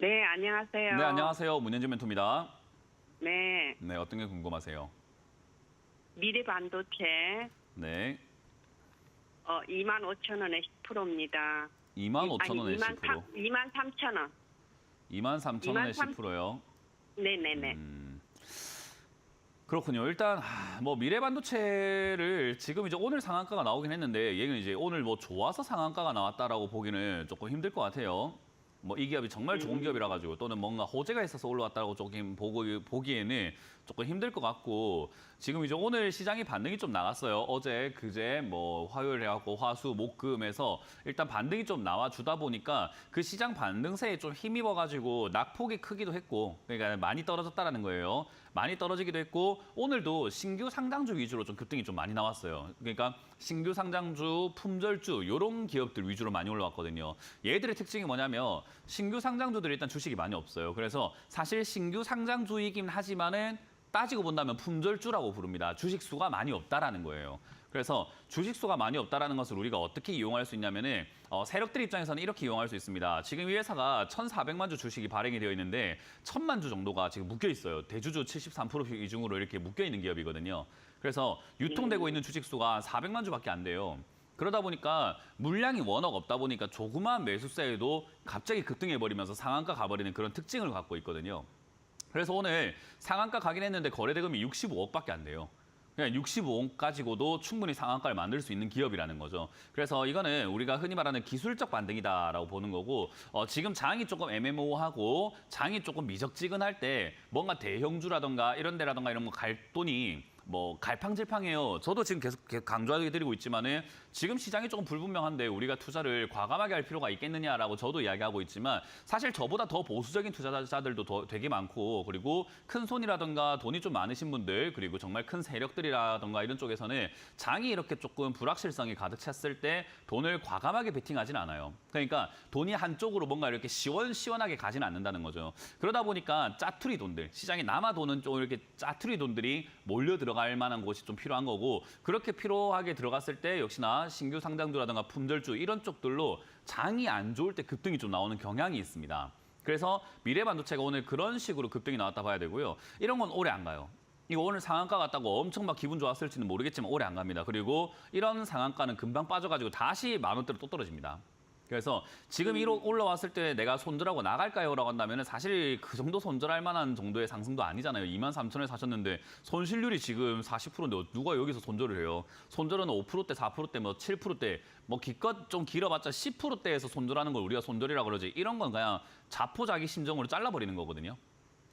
네, 안녕하세요. 네, 안녕하세요. 문현진 멘토입니다. 네, 네, 어떤 게 궁금하세요? 미래 반도체 네. 어, 2만 5천 원에 10%입니다. 2만 5천 원에 2만 10%. 2만 3천 원. 2만 3천 원에 2만 3 10%요. 네, 네, 네. 음. 그렇군요. 일단 하, 뭐 미래 반도체를 지금 이제 오늘 상한가가 나오긴 했는데 얘는 이제 오늘 뭐 좋아서 상한가가 나왔다라고 보기는 조금 힘들 것 같아요. 뭐 이 기업이 정말 좋은 기업이라 가지고 또는 뭔가 호재가 있어서 올라왔다고 조금 보고 보기에는 조금 힘들 것 같고 지금 이제 오늘 시장이 반등이 좀 나갔어요. 어제 그제 뭐 화요일 해갖고 화수 목금에서 일단 반등이 좀 나와 주다 보니까 그 시장 반등세에 좀 힘입어 가지고 낙폭이 크기도 했고 그러니까 많이 떨어졌다라는 거예요. 많이 떨어지기도 했고 오늘도 신규 상장주 위주로 좀 급등이 좀 많이 나왔어요. 그러니까 신규 상장주, 품절주 이런 기업들 위주로 많이 올라왔거든요. 얘들의 특징이 뭐냐면 신규 상장주들이 일단 주식이 많이 없어요. 그래서 사실 신규 상장주이긴 하지만은 따지고 본다면 품절주라고 부릅니다. 주식 수가 많이 없다라는 거예요. 그래서 주식 수가 많이 없다라는 것을 우리가 어떻게 이용할 수 있냐면은 어, 세력들 입장에서는 이렇게 이용할 수 있습니다. 지금 이 회사가 1,400만 주 주식이 발행이 되어 있는데 1,000만 주 정도가 지금 묶여 있어요. 대주주 73% 비중으로 이렇게 묶여 있는 기업이거든요. 그래서 유통되고 있는 주식 수가 400만 주밖에 안 돼요. 그러다 보니까 물량이 워낙 없다 보니까 조그마한 매수세에도 갑자기 급등해 버리면서 상한가 가버리는 그런 특징을 갖고 있거든요. 그래서 오늘 상한가 가긴 했는데 거래대금이 65억밖에 안 돼요. 그냥 65억 가지고도 충분히 상한가를 만들 수 있는 기업이라는 거죠. 그래서 이거는 우리가 흔히 말하는 기술적 반등이다라고 보는 거고 어, 지금 장이 조금 애매모호하고 장이 조금 미적지근할 때 뭔가 대형주라던가 이런 데라던가 이런 거 갈 돈이 뭐 갈팡질팡해요. 저도 지금 계속 강조하게 드리고 있지만은 지금 시장이 조금 불분명한데 우리가 투자를 과감하게 할 필요가 있겠느냐라고 저도 이야기하고 있지만 사실 저보다 더 보수적인 투자자들도 더 되게 많고 그리고 큰 손이라던가 돈이 좀 많으신 분들 그리고 정말 큰 세력들이라던가 이런 쪽에서는 장이 이렇게 조금 불확실성이 가득 찼을 때 돈을 과감하게 베팅하진 않아요. 그러니까 돈이 한쪽으로 뭔가 이렇게 시원시원하게 가진 않는다는 거죠. 그러다 보니까 짜투리 돈들 시장에 남아 도는 좀 이렇게 짜투리 돈들이 몰려 들어 갈 만한 곳이 좀 필요한 거고 그렇게 필요하게 들어갔을 때 역시나 신규 상장주라든가 품절주 이런 쪽들로 장이 안 좋을 때 급등이 좀 나오는 경향이 있습니다. 그래서 미래 반도체가 오늘 그런 식으로 급등이 나왔다 봐야 되고요. 이런 건 오래 안 가요. 이거 오늘 상한가 갔다고 엄청 막 기분 좋았을지는 모르겠지만 오래 안 갑니다. 그리고 이런 상한가는 금방 빠져가지고 다시 만 원대로 또 떨어집니다. 그래서 지금 이로 올라왔을 때 내가 손절하고 나갈까요? 라고 한다면 사실 그 정도 손절할 만한 정도의 상승도 아니잖아요. 2만 3천에 사셨는데 손실률이 지금 40%인데 누가 여기서 손절을 해요? 손절은 5%대, 4%대, 뭐 7%대, 뭐 기껏 좀 길어봤자 10%대에서 손절하는 걸 우리가 손절이라고 그러지. 이런 건 그냥 자포자기 심정으로 잘라버리는 거거든요.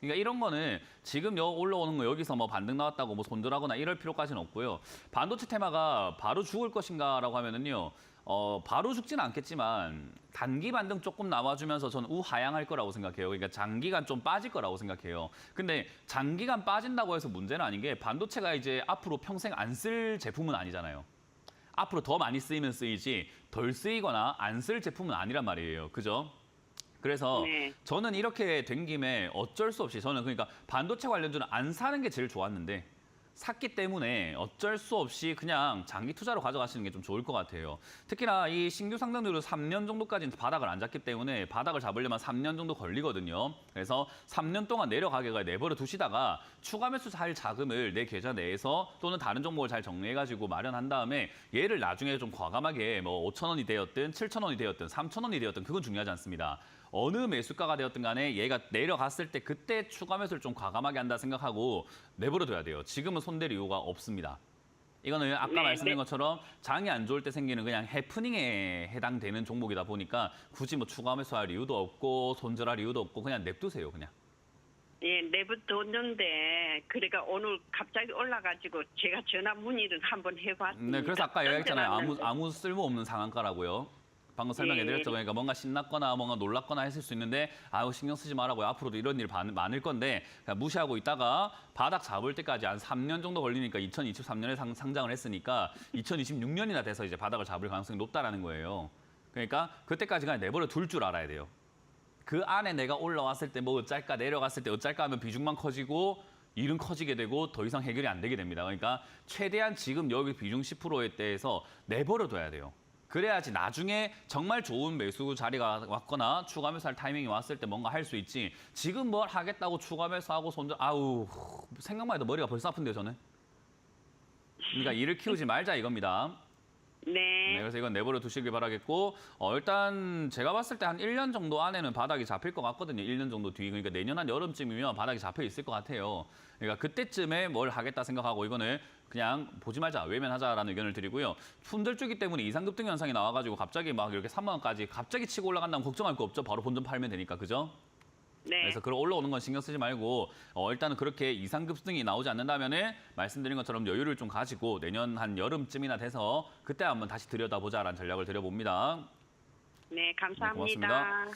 그러니까 이런 거는 지금 여 올라오는 거 여기서 뭐 반등 나왔다고 뭐 손절하거나 이럴 필요까지는 없고요. 반도체 테마가 바로 죽을 것인가라고 하면은요. 어, 바로 죽지는 않겠지만 단기 반등 조금 나와주면서 저는 우하향할 거라고 생각해요. 그러니까 장기간 좀 빠질 거라고 생각해요. 근데 장기간 빠진다고 해서 문제는 아닌 게 반도체가 이제 앞으로 평생 안 쓸 제품은 아니잖아요. 앞으로 더 많이 쓰이면 쓰이지 덜 쓰이거나 안 쓸 제품은 아니란 말이에요. 그죠? 그래서 네. 저는 이렇게 된 김에 어쩔 수 없이 저는 그러니까 반도체 관련주는 안 사는 게 제일 좋았는데 샀기 때문에 어쩔 수 없이 그냥 장기 투자로 가져가시는 게 좀 좋을 것 같아요. 특히나 이 신규 상장률은 3년 정도까지는 바닥을 안 잡기 때문에 바닥을 잡으려면 3년 정도 걸리거든요. 그래서 3년 동안 내려가게가 내버려 두시다가 추가 매수 할 자금을 내 계좌 내에서 또는 다른 종목을 잘 정리해가지고 마련한 다음에 얘를 나중에 좀 과감하게 뭐 5천 원이 되었든 7천 원이 되었든 3천 원이 되었든 그건 중요하지 않습니다. 어느 매수가가 되었든 간에 얘가 내려갔을 때 그때 추가 매수를 좀 과감하게 한다 생각하고 내버려둬야 돼요. 지금은 손댈 이유가 없습니다. 이거는 아까 네, 말씀드린 네. 것처럼 장이 안 좋을 때 생기는 그냥 해프닝에 해당되는 종목이다 보니까 굳이 뭐 추가 매수할 이유도 없고 손절할 이유도 없고 그냥 냅두세요 그냥. 예, 내부뒀는데 그러니까 오늘 갑자기 올라가지고 제가 전화 문의를 한번 해봤습니다. 네, 그래서 아까 이야기했잖아요. 아무. 아무 쓸모 없는 상한가라고요. 방금 설명해드렸죠. 예. 그러니까 뭔가 신났거나 뭔가 놀랐거나 했을 수 있는데 아유 신경 쓰지 말라고요. 앞으로도 이런 일 많- 많을 건데 그냥 무시하고 있다가 바닥 잡을 때까지 한 3년 정도 걸리니까 2023년에 상, 상장을 했으니까 2026년이나 돼서 이제 바닥을 잡을 가능성이 높다라는 거예요. 그러니까 그때까지 그냥 내버려 둘 줄 알아야 돼요. 그 안에 내가 올라왔을 때 뭐 어쩔까 내려갔을 때 어쩔까 하면 비중만 커지고 일은 커지게 되고 더 이상 해결이 안 되게 됩니다. 그러니까 최대한 지금 여기 비중 10%에 대해서 내버려 둬야 돼요. 그래야지 나중에 정말 좋은 매수 자리가 왔거나 추가 매수할 타이밍이 왔을 때 뭔가 할 수 있지. 지금 뭘 하겠다고 추가 매수하고 손절 아우 생각만 해도 머리가 벌써 아픈데요 저는. 그러니까 일을 키우지 말자 이겁니다. 네, 네. 그래서 이건 내버려 두시길 바라겠고 어, 일단 제가 봤을 때 한 1년 정도 안에는 바닥이 잡힐 것 같거든요. 1년 정도 뒤 그러니까 내년 한 여름쯤이면 바닥이 잡혀 있을 것 같아요. 그러니까 그때쯤에 뭘 하겠다 생각하고 이거는 그냥 보지 말자 외면하자라는 의견을 드리고요. 품절주기 때문에 이상급등 현상이 나와가지고 갑자기 막 이렇게 3만 원까지 갑자기 치고 올라간다면 걱정할 거 없죠. 바로 본전 팔면 되니까 그죠? 네. 그래서 그런 올라오는 건 신경 쓰지 말고 어, 일단은 그렇게 이상급등이 나오지 않는다면은 말씀드린 것처럼 여유를 좀 가지고 내년 한 여름쯤이나 돼서 그때 한번 다시 들여다보자라는 전략을 드려봅니다. 네, 감사합니다. 고맙습니다.